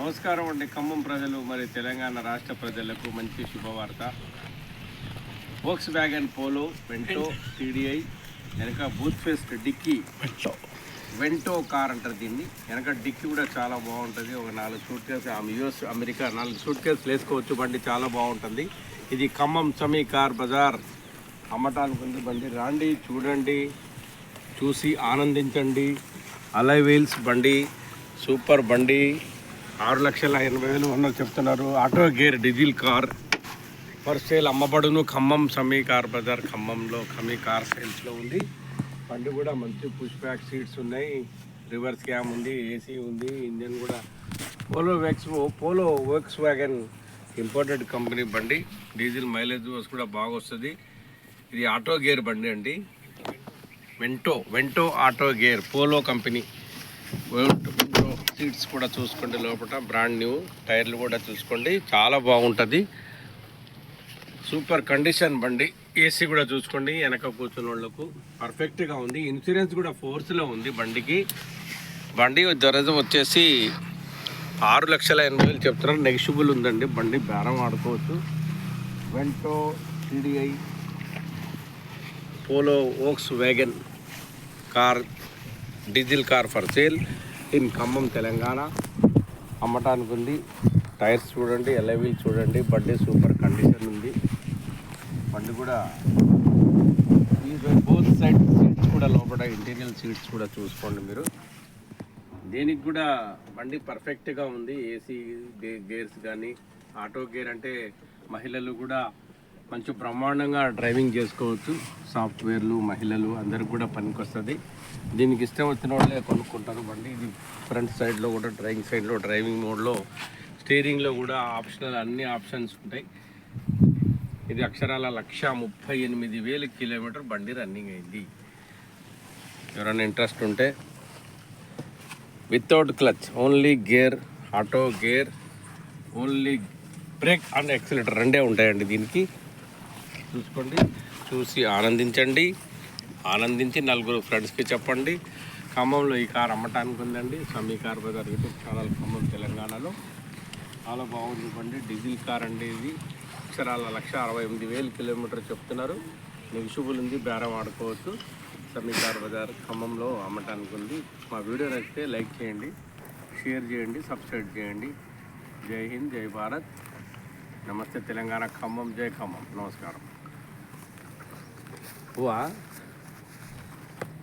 నమస్కారం అండి. ఖమ్మం ప్రజలు మరి తెలంగాణ రాష్ట్ర ప్రజలకు మంచి శుభవార్త. Volkswagen Polo Vento TDI వెనక బూత్ ఫెస్ట్ డిక్కీ వెంటో కార్ అంటారు దీన్ని. వెనక డిక్కీ కూడా చాలా బాగుంటుంది. ఒక నాలుగు సూట్ కేసు యూఎస్ అమెరికా నాలుగు సూట్ కేసులు వేసుకోవచ్చు. బండి చాలా బాగుంటుంది. ఇది ఖమ్మం సమీ కార్ బజార్. అమ్మటానికి ఉంది బండి. రాండి చూడండి. చూసి ఆనందించండి. అలై వీల్స్ బండి. సూపర్ బండి. ఆరు లక్షల ఎనభై వేలు ఉన్న చెప్తున్నారు. Auto gear diesel car. For sale అమ్మబడును ఖమ్మం సమీ కార్ బజార్ ఖమ్మంలో ఖమ్మీ కార్ సేల్స్లో ఉంది. బండి కూడా మంచి పుష్ బ్యాక్ సీట్స్ ఉన్నాయి. రివర్స్ క్యామ్ ఉంది ఏసీ ఉంది. ఇంజన్ కూడా పోలో వెక్స్ Polo Volkswagen imported company బండి. డీజిల్ మైలేజ్ కూడా బాగా వస్తుంది. ఇది ఆటో గేర్ బండి అండి. Vento Vento auto gear Polo company seats కూడా చూసుకోండి లోపల బ్రాండ్ న్యూ. టైర్లు కూడా చూసుకోండి. చాలా బాగుంటుంది. సూపర్ కండిషన్ బండి. ఏసీ కూడా చూసుకోండి వెనక కూర్చున్న వాళ్ళకు పర్ఫెక్ట్గా ఉంది. ఇన్సూరెన్స్ కూడా ఫోర్స్లో ఉంది బండికి. బండి ధర వచ్చేసి ఆరు లక్షల ఎనభై వేలు చెప్తున్నారు. నెగిషిబుల్ ఉందండి. బండి బేరం ఆడుకోవచ్చు Vento TDI Polo Volkswagen car diesel car for sale in Khammam Telangana. అమ్మటానికి ఉంది. టైర్స్ చూడండి ఎలవీల్ చూడండి. బండి సూపర్ కండిషన్ ఉంది. బండి కూడా ఈ బోత్ సైడ్ సీట్స్ కూడా లోపల ఇంటీరియల్ సీట్స్ కూడా చూసుకోండి మీరు. దేనికి కూడా బండి పర్ఫెక్ట్గా ఉంది. ఏసీ గేర్స్ కానీ ఆటో గేర్ అంటే మహిళలు కూడా మంచి బ్రహ్మాండంగా డ్రైవింగ్ చేసుకోవచ్చు. సాఫ్ట్వేర్లు మహిళలు అందరికి కూడా పనికొస్తుంది. దీనికి ఇష్టం వచ్చిన వాళ్ళే కొనుక్కుంటారు. బండి ఇది ఫ్రంట్ సైడ్లో కూడా డ్రైవింగ్ సైడ్లో డ్రైవింగ్ మోడ్లో స్టీరింగ్లో కూడా ఆప్షనల్ అన్ని ఆప్షన్స్ ఉంటాయి. ఇది అక్షరాల లక్ష ముప్పై ఎనిమిది వేల కిలోమీటర్ బండి రన్నింగ్ అయింది. ఎవరైనా ఇంట్రెస్ట్ ఉంటే without clutch only gear auto gear only brake and accelerator రెండే ఉంటాయండి దీనికి. చూసుకోండి. చూసి ఆనందించండి. ఆనందించి నలుగురు ఫ్రెండ్స్కి చెప్పండి. ఖమ్మంలో ఈ కార్ అమ్మటానికి ఉందండి. Sami car Bazaar YouTube channel Khammam తెలంగాణలో. చాలా బాగుంది బండి డీజిల్ కార్ అండి ఇది. అక్షరాల లక్ష అరవై ఎనిమిది వేలు కిలోమీటర్ చెప్తున్నారు. నెగిషిబుల్ ఉంది. బేరం ఆడుకోవచ్చు. సమీ కార్ బజార్ ఖమ్మంలో అమ్మటానికి ఉంది. మా వీడియో నచ్చితే లైక్ చేయండి. షేర్ చేయండి. సబ్స్క్రైబ్ చేయండి. జై హింద్ జై భారత్. నమస్తే తెలంగాణ ఖమ్మం జై ఖమ్మం. నమస్కారం. ఓవా